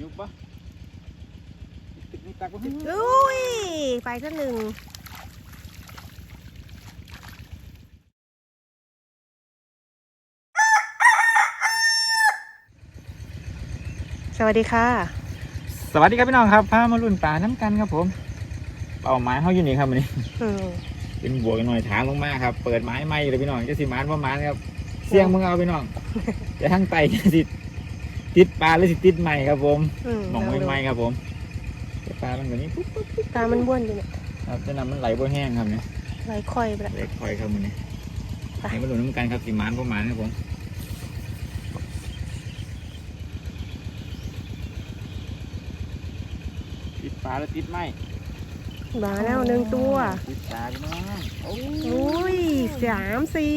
ยุบปะติดนี่ตักปะอุ้ย ไปซะหนึ่งสวัสดีค่ะ สวัสดีครับพี่น้องครับพามาลุ่นปลาน้ำกันครับผม เป่าไม้เขาอยู่นี่ครับวันนี้อืมเป็นบวกกันหน่อยถามลงมาครับ เปิดไม้ไม่เลยพี่น้องจะสิมานประมาณครับ เสียงมึงเอาพี่น้องจะทั้งไตจะสิ ติดปลาหรือสิติดไม้ครับผมอืมมองไม่ไม้ครับผมแต่ปลามันแบบนี้ปุ๊บปุ๊บตามันบ้วนอยู่เนี่ยครับจะนำมันไหลบ่แห้งครับเนี่ยไหลค่อยไปละเล็กคอยครับมันนี่ไปให้มาลุ้นน้ำกันครับสิมานประมาณครับผมติดปลาแล้วติดไม้มาแล้วหนึ่งตัวติดปลาพี่น้องโอ้อุ้ยสามสี่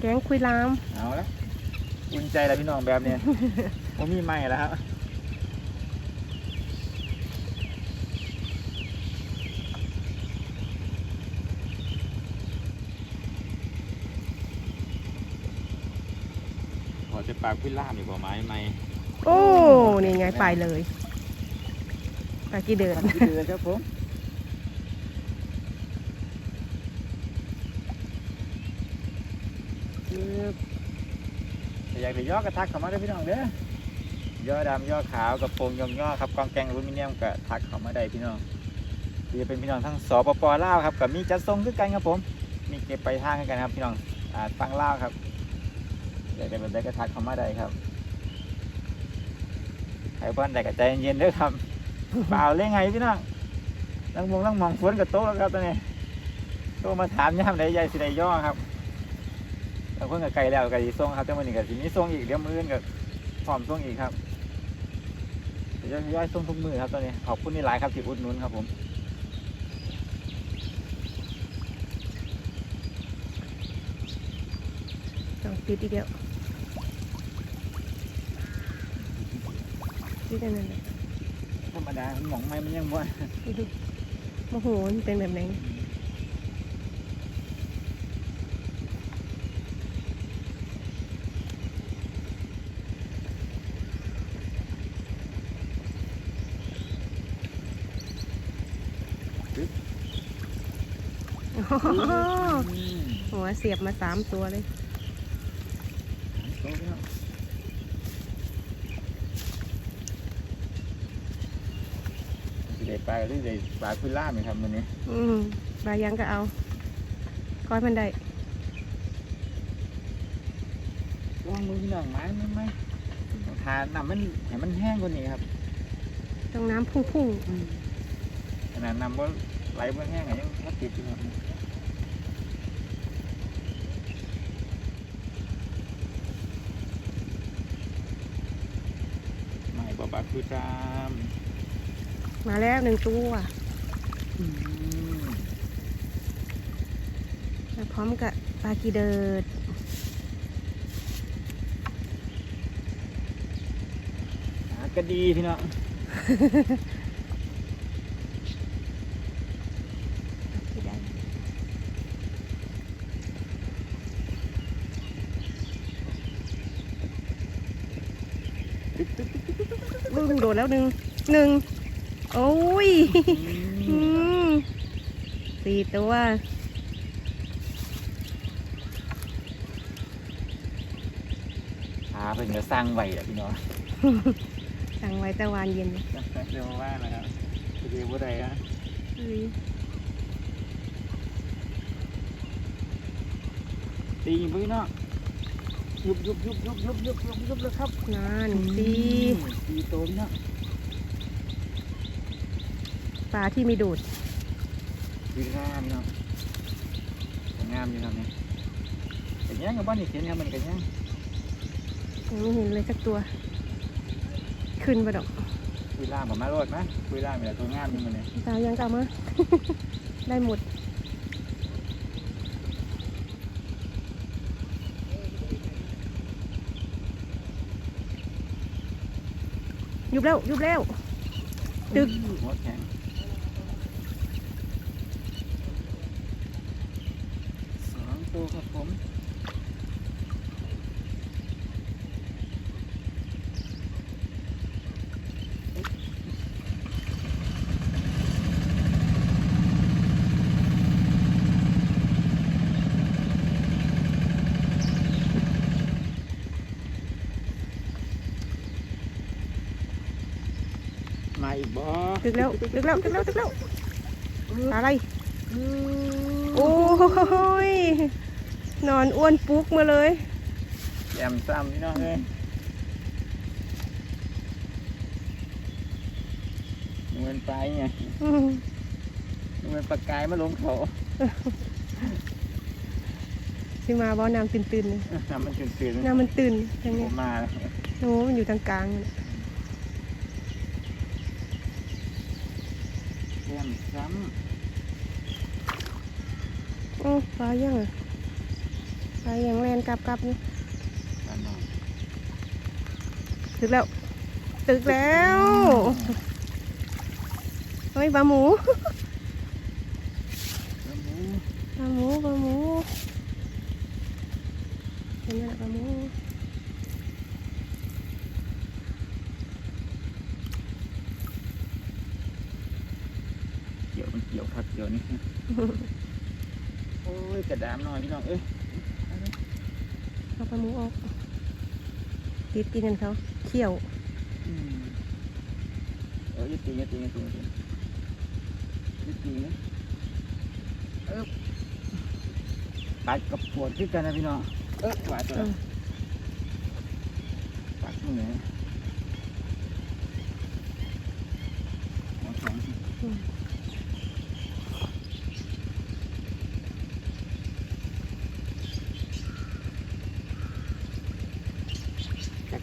แกงคุยลามเอาละ อุ่นใจแล้วพี่น้องแบบเนี้ยผมมีไม้แล้วครับขอจะปากพิล่ามอยู่กว่าไม้ไม้โอ้ นี่ไงไปเลยไปกี่เดือนที่เดือครับผมปึ๊บแต่อยา กจะย่อกระทักเข้ามาได้พี่น้องเด้อย่อดำย่อขาวกับโปรงยองย่อครับกองแกงอลูมิเนียมกับทักเข้ามาได้พี่น้องที่จะเป็นพี่น้องทั้งสปปลาวครับกับมีจัดส่งคือกันครับผม มีเก็บไปทางกันครับพี่น้องอ่าฟังลาวครับอยากได้แบบใดก็ทักเข้ามาได้ครับใครบ้านใดก็ใจเย็นๆเด้อครับเปล่าเล่นไงพี่น้องนั่งมองนั่งมองฝนกับโต๊ะแล้วครับตอนนี้โต๊ะมาถามย่ำใดใหญ่สิใดย่อครับ เพิ่งกับไก่แล้วไก่ส่งครับจังวันนี้กับสิมีส่งอีกเดี๋ยวมืออื่นกับพร้อมส่งอีกครับเดี๋ยวจะย่อยส่งทุกมือครับตอนนี้ขอบคุณนี่หลายครับที่อุดหนุนครับผมต้องปิดอีกแล้วปิดอันนั้นเลยธรรมดาหมองไม่มันยังว่าโมโหมันเป็นแบบไหน หัวเสียบมาสามตัวเลยสิได้ปลาหรือได้ปลาคุล่าไหมครับวันนี้ อืมบายังก็เอาก้อยมันได้ลองมือพี่น้องไม้ไม่ไม่ทานน้ำมันให้มันแห้งกว่านี้ครับต้องน้ำพุ่งขนาดน้ำว่าไหลบนแห้งอะยังมาติดอยู่ครับ ไม่บาบาคือจามๆมาแล้วหนึ่งตัวมาพร้อมกับปลากีเดิดหากระดีพี่น้อง กีเดิดลูกโดด แล้วหนึ่งหนึ่งโอ้ยอืมสี่ตัวหาเป็นจะสร้างไหวอะพี่น้องสั่งไว้แต่วานเย็นเร็วมากนะครับเร็วบ่ได้ฮะอุ้ยตีอยู่พี่น้องยุบยุบยุบยุบยุบยุบยุบยุบเลยครับนานสี่ตีโตพี่น้อง ปลาที่มีดูดดีงามเนาะงามอยู่ครับเนี่ยแต่ย่างกับบ้านนี่เห็นครับมันก็ย่างยังไม่เห็นเลยสักตัว ขึ้นไปดอกคุยล่ามผมมาโลดนะคุยล่ามมีแต่ตัวงามนี่มันเนี่ยตายังกลับมา ได้หมดยุบแล้วยุบแล้วตึกหัวแข็ง ครับผมมาอีกบ่ตึกแล้วตึกแล้วตึกแล้วตึกแล้วอะไรโอ้ย นอนอ้วนปุ๊กมาเลยแยมซ้ำพี่น้องเลยเงินไปไงอืมเงินปากกายมาลงเขาสิมาบ่น้ำตื่นตื่นๆเลยน้ำมันตื่นๆน้ำมันตื่นทางผนี้มมาแล้วโอ้มันอยู่ทางกลางน่ะแยมซ้โอ้ปลายังอะ ปลายังแลนกลับกลับนี่ำกันหน่อยตึกแล้ว ตึกแล้วเฮ้ยปลาหมูปลาหมูปลาหมูเห็นไหมปลาหมูเกี่ยวมันเกี่ยวพักเกี่ยวนี่โอ้ยกระดามหน่อยพี่น้องเอ้ย เอาไปมูออกติดกินกันเขาเขี่ยวเออยัดตียัดตียัดตียัดตียัดตีนะเออปาดกับปวดขึ้นกันนะพี่น้องเออปาดตัวเออปาดมือนะหัวแข็ง อืม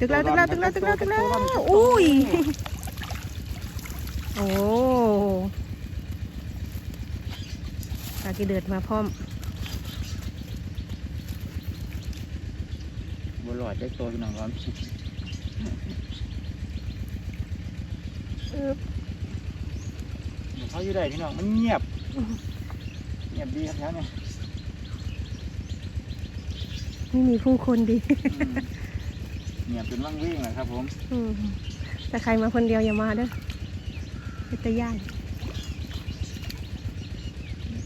ตึกแล้วตึกแล้วตึกแล้วตึกแล้วตึกแล้วอุ้ยโอ้ปลากีเดือดมาพร้อมบัวหลอดได้ตัวพี่น้องร้อนเออเขาอยู่ได้พี่น้องมันเงียบ เงียบดีครับแถวเนี่ยไม่มีผู้คนดีอืม เงียบเป็นว่างวิ่งเลยครับ ผมอืมแต่ใครมาคนเดียวอย่ามาเด้อเป็นตะย่าน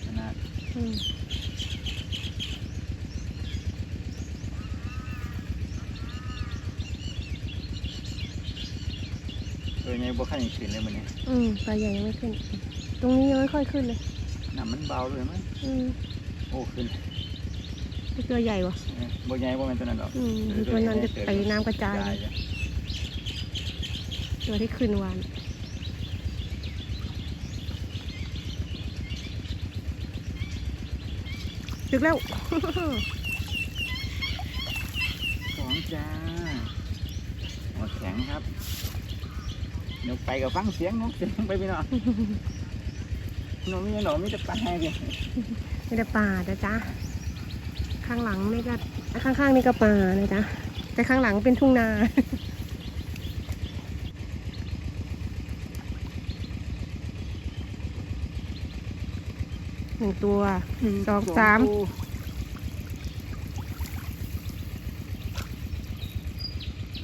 ขนาดอืมโดยในบัวขั้นอีกขึ้นเลยมันเนี่ยอืมปลาใหญ่ยังไม่ขึ้น ตรงนี้ยังไม่ค่อยขึ้นเลยน้ำมันเบาเลยมั้งอืมโอ้ขึ้น ตัวใหญ่วะเออบัวใหญ่บัวเป็นตัวนั้นหรอกอืมตัวนั้นจะไปน้ำกระจายจ่ายจ้ะตัวที่ขึ้นวานดึกแล้วสองจ้าหัวแข็งครับนกไปกับฟังเสียงนกเสียงไปพี่น้องนกมีหนอมีแต่ปลาเดียวไม่ได้ป่านะจ๊ะ ข้างหลังนี่ก็ข้างๆนี่ก็ป่านะจ๊ะแต่ข้างหลังเป็นทุ่งนาหนึ่งตัวสองสาม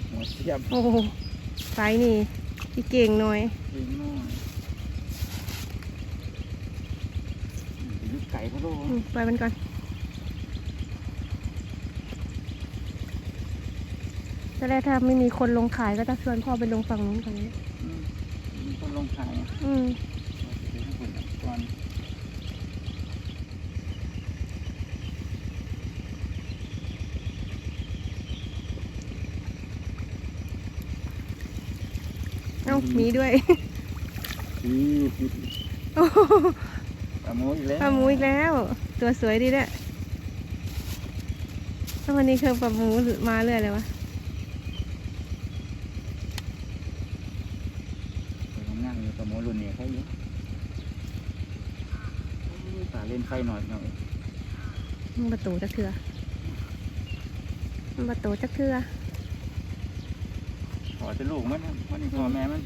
หัวเสียบโอ้โหไซส์นี่พี่เก่งหน่อยอีกหน่อยลูกไก่พะโล้อืมปล่อยมันก่อน ตอนแรกถ้าไม่มีคนลงขายก็จะชวนพ่อไปลงฝั่งนู้นกันอืมมีคนลงขายนะอืมเดี๋ยวให้คนก่อนเอ้ามีด้วยอืมปลาหมูอีกแล้วปลาหมูอีกแล้ว ตัวสวยดีด้วยถ้าวันนี้คือปลาหมูมาเรื่อยเลยวะ ทำงานอยู่ปลาหมูรุ่นนี้เขาอยู่โอ้ยตา เล่นไฟหน่อยหน่อยมันประตูจักเถื่อมันประตูจักเถื่อขอจะลูกมันนะมันนี่พ่อแม่มัน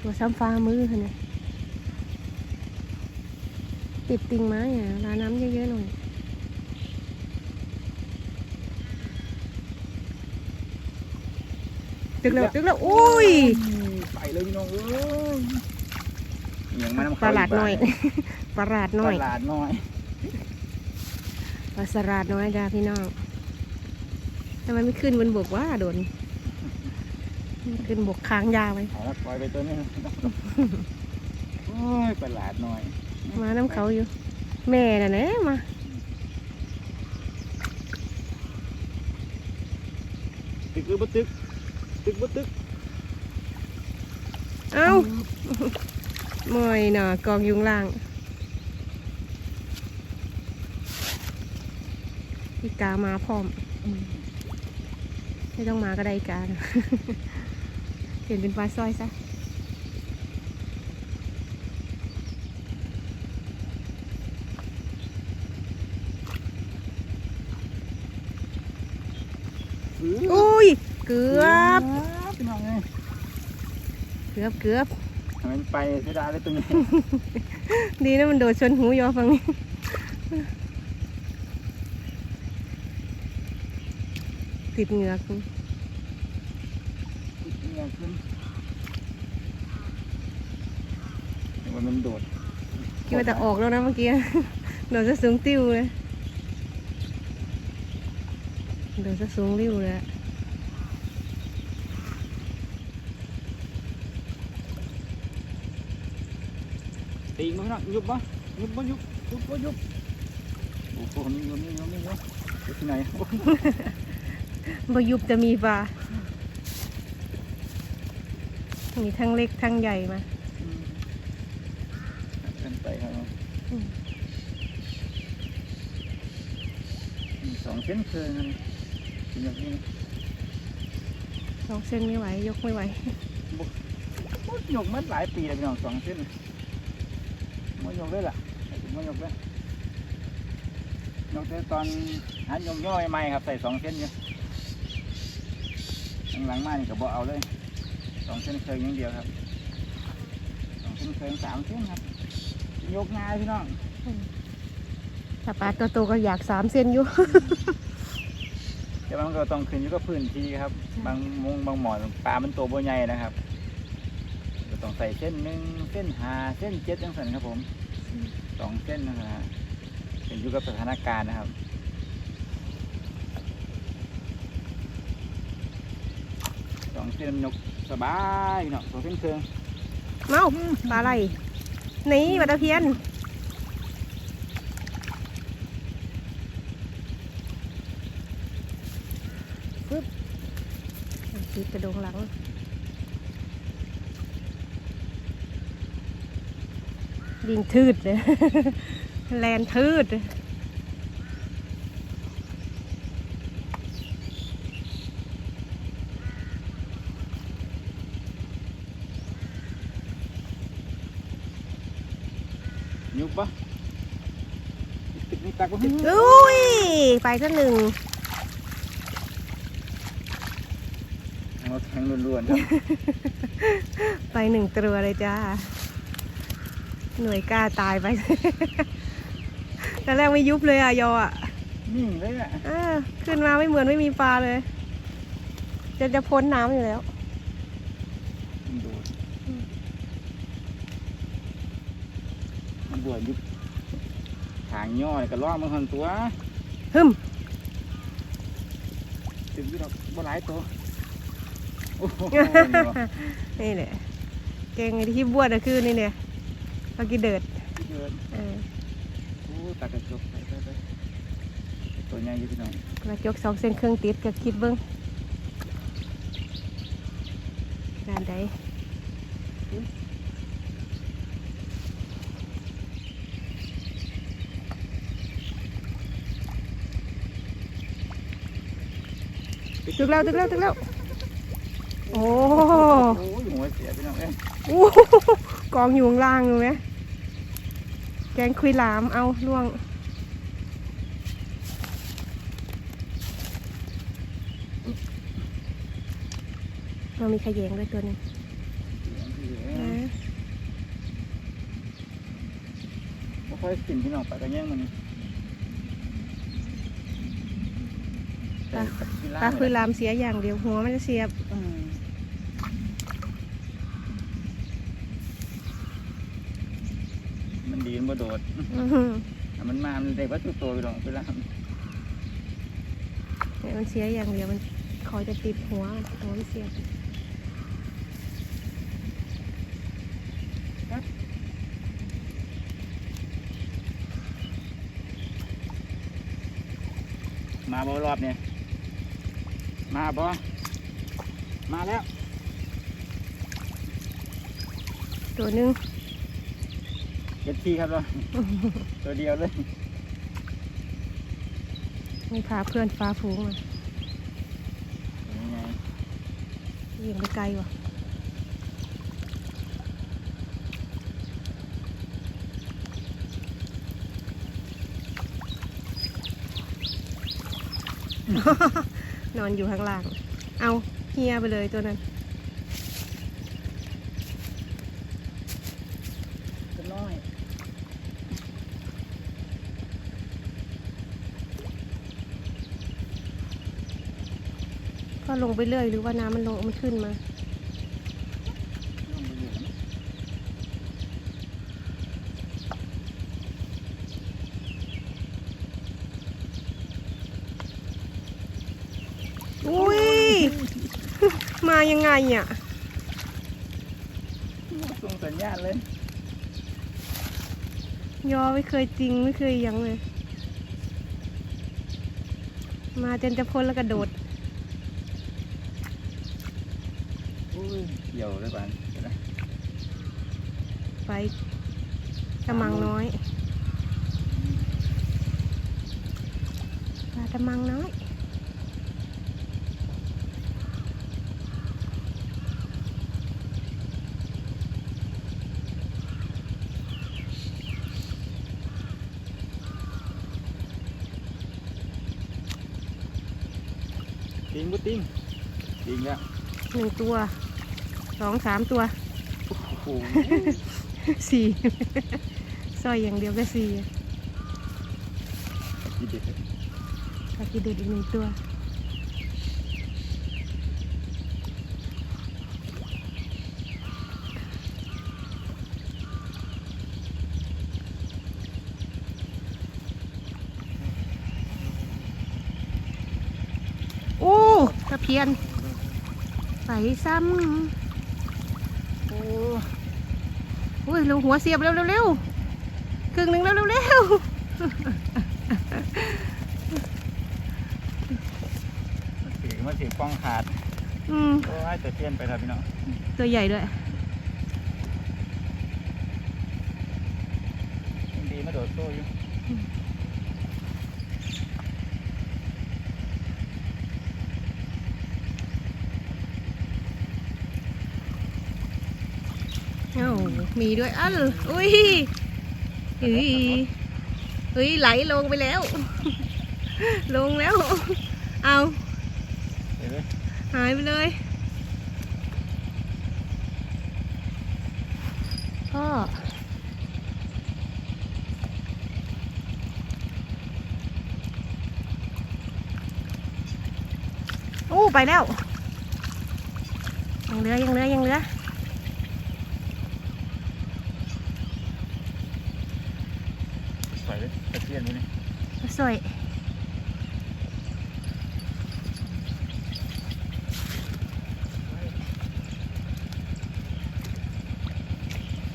ตัวซ้ำฟ้ามือค่ะเนี่ยติดติงไม้อะร้านน้ำเยอะๆหน่อยตึกแล้วตึกแล้วอุ้ยไปเลยพี่น้องเอ้ยเอียงมานำปลาหลาดหน่อย ปลาหลาดหน่อยปลาหลาดน้อยปลาสลาดน้อยจ้าพี่น้องทำไมไม่ขึ้นบนบกว่าโดน ขึ้นบกค้างยาไว้เอาละปล่อยไปตัวนี้โอ้ยประหลาดหน่อย มาน้ำเขาอยู่ แม่น่ะนะมาตึกหรือบ่ตึก ตึกบ่ตึก เอ้าเมื่อยน่ะกองยุงล่าง อีกามาพร้อม ไม่ต้องมาก็ได้อีกานะเปลี่ยนเป็นปลาสร้อยซะอื้ออุ้ยเกือบพี่น้องเอ้ย เกือบเกือบทำไมมันไปเสียดายเลยตัวนี้ ดีนะมันโดดชนหูยอฟังนี้ ติดเหงือกเนี่ยขึ้นเดี๋ยวมันโดดคิดว่าจะออกแล้วนะเมื่อกี้โดดจะสูงติ้วเลยโดดจะสูงริ้วเลยอะตีมันนะยุบปะยุบปะยุบยุบปะยุบโอ้โหนี่ยุบนี่ยุบนี่ยุบไปที่ไหนโอ้ย บยุบจะมีปลา มีทั้งเล็กทั้งใหญ่มาอืมกันไปครับอืมมีสองเส้นเคยนั่นเป็นอย่างนี้นะสองเส้นไม่ไหว ยกไม่ไหวโอ้ยยกมาหลายปีแล้วพี่น้องสองเส้นมายกได้ล่ะมายกได้ยกได้ตอนหันยกย่อยใหม่ๆครับใส่สองเส้นอยู่ หลังๆมานี่ก็บ่เอาเลยสองเส้นเคยอย่างเดียวครับสองเส้นเคยสามเส้นครับ ยกง่ายพี่น้องถ้าปลาตัวโตก็อยากสามเส้นอยู่ แต่มันก็ต้องขึ้นอยู่กับพื้นที่ครับ บางมุงบางหมอนปลามันตัวบ่ใหญ่นะครับก็ต้องใส่เส้นหนึ่งเส้นหาเส้นเจ็ดจังสันครับผมอืมสองเส้นนะฮะเป็นอยู่กับสถานการณ์นะครับ องเส้นยกสบายเนาะสองเส้นเครื่องเมาปลาอะไรนี่ปลาตะเพียนปึ๊บติดกระดงหลังดิงทืดเลยแลนทืด ยยุบปะติดนี่ตักก็ติดอุ้ย ไปก็หนึ่งเอาแทงล้วนๆครับไปหนึ่งตัวเลยจ้า หน่วยกล้าตายไปตอนแรกไม่ยุบเลยอะยออะนิ่งเลยอะเออขึ้นมาไม่เหมือนไม่มีปลาเลย จะจะพ้นน้ำอยู่แล้ว มันโดดมันบวดยุบทาง ย่อนี่ก็ล่องมันหันตัวฮึมถึงที่เราบ่หลายตัวโอ้โหนี่แหละเก่งไอ้ที่บวชอะคือนี่เนี่ยเมื่อกี้เดิดเดินเออโอ้ตากระจกไปไปไปตัวใหญ่อยู่พี่น้องกระจกสองเส้นเครื่องติดก็คิดเบิ้งงานใด ตึกแล้วตึกแล้วตึกแล้ว โอ้โอ้ยหัวเสียพี่น้องเอ้ยโอ้กองอยู่ข้างล่างอยู่ไหมแกงคุยหลามเอาล่วง เรามีขยงด้วยตัวหนึงนะบ่ค่อยสินพี่น้องไปกันแย่งมัน ปลาคือลามเสียอย่างเดียวหัวมันจะเสียบมันดีมันโดดมันมา มันได้วัตถุตัวไปหรอกไปลามมันเสียอย่างเดียวมันคอยจะติดหัวหัวเสียบมาบรอบเนี่ย มาบ่มาแล้ว ตัวหนึงเจ็ดทีครับเรา ตัวเดียวเลยไม่พาเพื่อนฟ้าฝูงมายังไงยิงไปไกลว่ะ นอนอยู่ข้างล่าง เอาเฮียไปเลยตัวนั้นตัวน้อยก็ลงไปเรื่อยหรือว่าน้ำมันลงมันขึ้นมา ลงไปอยู่นะ อุ้ย มายังไงอะส่งสัญญาณเลย ยอไม่เคยจริงไม่เคยยังเลย มาจนจะพ้นแล้วกระโดดอุ้ยเกี่ยวเลยบ้านเห็นไหมไปกระมังน้อยปลากระมังน้อย งบุติงติงแล้วหนึ่งตัวสองสามตัวโอ้โหสี่สร้อยอย่างเดียวก็สี่ดีเด็ดเลยปลากีเด็ดอีกหนึ่งตัว โอ้ตะเพียนใส่ซ้โอ้ำอุ้ยลงหัวเสียบเร็วเร็วเร็วครึ่งหนึ่งเร็วเร็วเร็วมันถือมันถือกล้องขาดอืมโอ้ยแต่เพี้ยนไปครับพี่น้องตัวใหญ่ด้วยยังดีมาโดดโซ่อยู่ เอ้า มีด้วยอันอุ้ยอุ้ยอุ้ยไหลลงไปแล้ว ลงแล้ว เอาเห็นไหมหายไปเลยพ่อโอ้ไปแล้วยังเหลือยังเหลือยังเหลือ ปล่อยเลยแต่เพี้ยนอยู่นี่สวย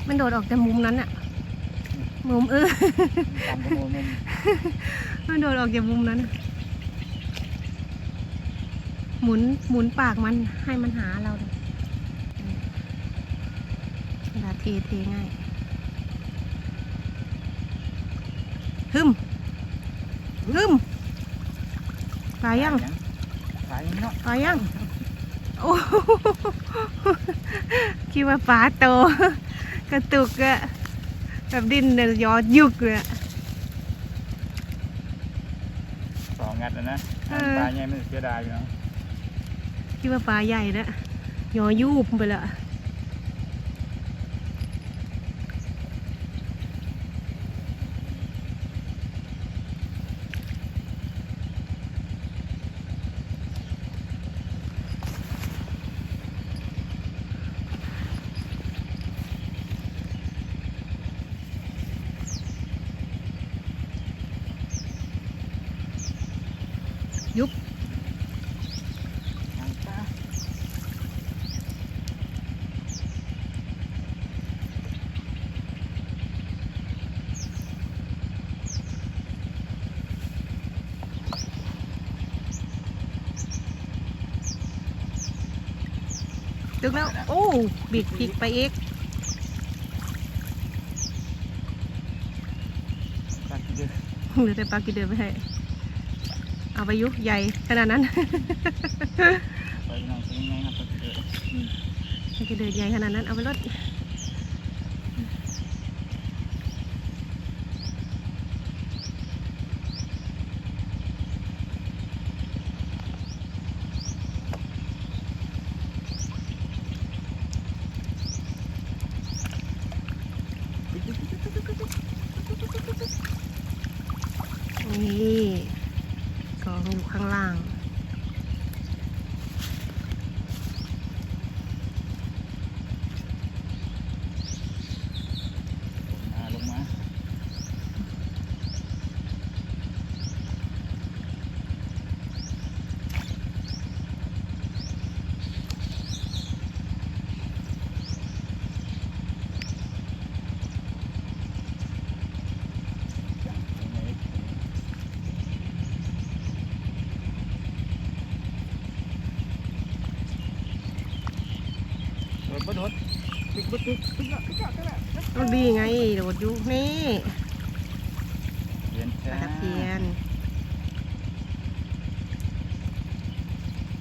มันโดดออกจากมุมนั้นอะมุมเออตามกระโมมุมมันโดดออกจากมุมนั้นน่ะหมุนหมุนปากมันให้มันหาเราเลยเวลาเทเทง่าย ฮึมฮึมปลายังขายยังเนาะปลายังโอ้โหคิดว่าปลาโต กระตุกอะแบบดิ้นเนี่ยยอดยุกเลยอะสองงัดแล้วนะเออปลาใหญ่มันเสียดายอยู่เนาะคิดว่าปลาใหญ่นะยอยูบไปละ ดึงแล้ว โอ้ บิดพลิกไปอีกปลากินเดือเหลือแต่ปลากินเดินไปให้ เอาไปยุใหญ่ขนาดนั้น ไปน้องเป็นยังไงครับปลากินเดือปลากินเดินใหญ่ขนาดนั้น เอาไปรถ นี่กองอยู่ข้างล่าง มาลงมาโดดบ่โดดตึกบ่ตึกตึกละตึกละตึกละ ดีไง โดดอยู่นี่เย็นปลาตะเพียน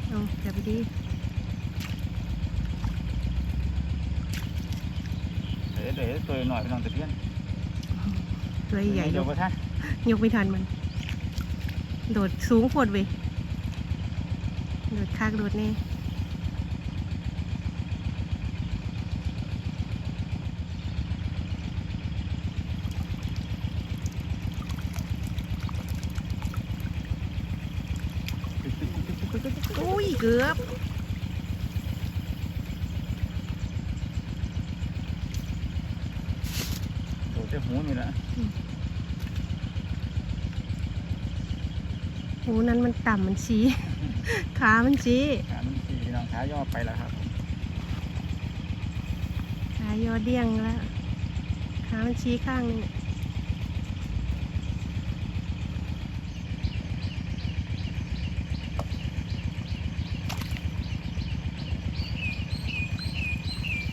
เอาจับไปดีเดี๋ยวเดี๋ยวตัวหน่อยไปน้องตะเพียนตัวใหญ่เดี๋ยวบ่ทันยกไม่ทันมัน โดดสูงโพดเว้ยโดดคากโดดแน่ อุ้ยเกือบ โดดแต่หูนี่ละ หูนั้นมัน ต่ำมันชี้ ขามันชี้ขามันขี่พี่น้องขาย่อไปแล้วครับผมขายอเดี้ยงแล้วขามันชี้ข้างหนึง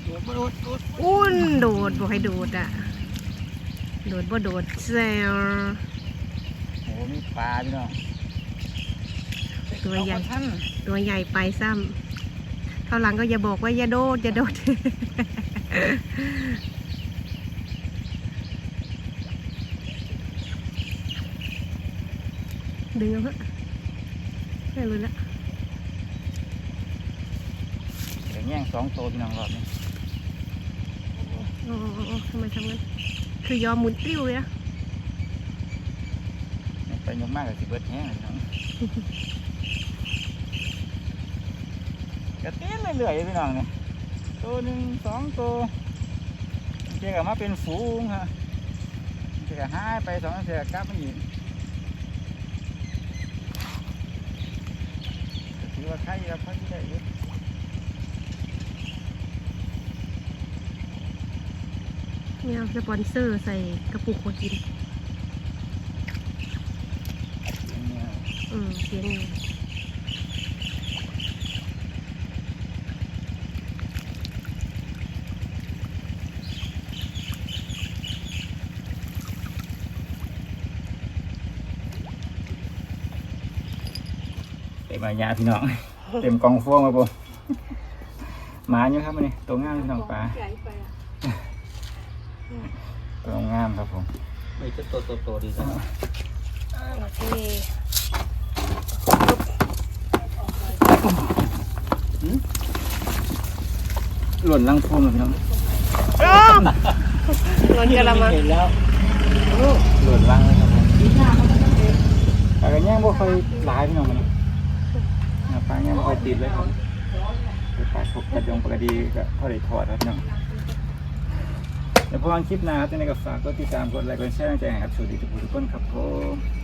โดดบ่โดดโดดอุ้นโดดบอกให้โดดอะ โดดบ่โดดแซวโอ้มีปลาพี่น้อง ตัวใหญ่เอาบ่ทันตัวใหญ่ไปซ้ำเขาวหลังก็อย่าบอกว่าอย่าโดดอย่าโดดดึงเอาเถอะไม่รู้ละเดี๋ยวแย่งสองตัวพี่น้องรอบนี้โอ้โอ้โอ้โอ้ทำไมทำงั้น คือยอมหมุนติ้วเลยนะไปยกมากกับสิเบิดแห้งเลยพี่น้อง กระเต้นเรื่อยๆพี่น้องเนี่ยตัวหนึ่งสองตัวเจ๊กับมาเป็นฝูงฮะเจ๊กับหายไปสองเจ๊กับกลับมาอีกก็ถือว่าใครครับเขาที่ได้อยู่เนี่ยสปอนเซอร์ใส่กระปุกขวดกินเนี่ยอืมเสียงไงเต็มมายาพี่น้อง เต็มกองฟวงมาปุ๊หมาอยู่ครับมันนี่ตัวงามพี่น้องปลาตัวงามครับผมไม่จะโตโตโตดีจังโอเคหล่นลังพวงเลยพี่น้องนอนกะละมังเห็นแล้วหล่นลังเลยครับผมแต่ก็ย่างบ่ค่อยหลายพี่น้องมันนี่ปลา ย่างบ่ค่อยติดเลยครับปลาถูกกระดงปกติก็พอได้ถอดครับเน้องเดี๋ยวพอวันคลิปหน้าครับจะในกับฝากกดติดตามกดไลค์กดแชร์ให้ใจครับสวัสดีทุกทุกคนครับผม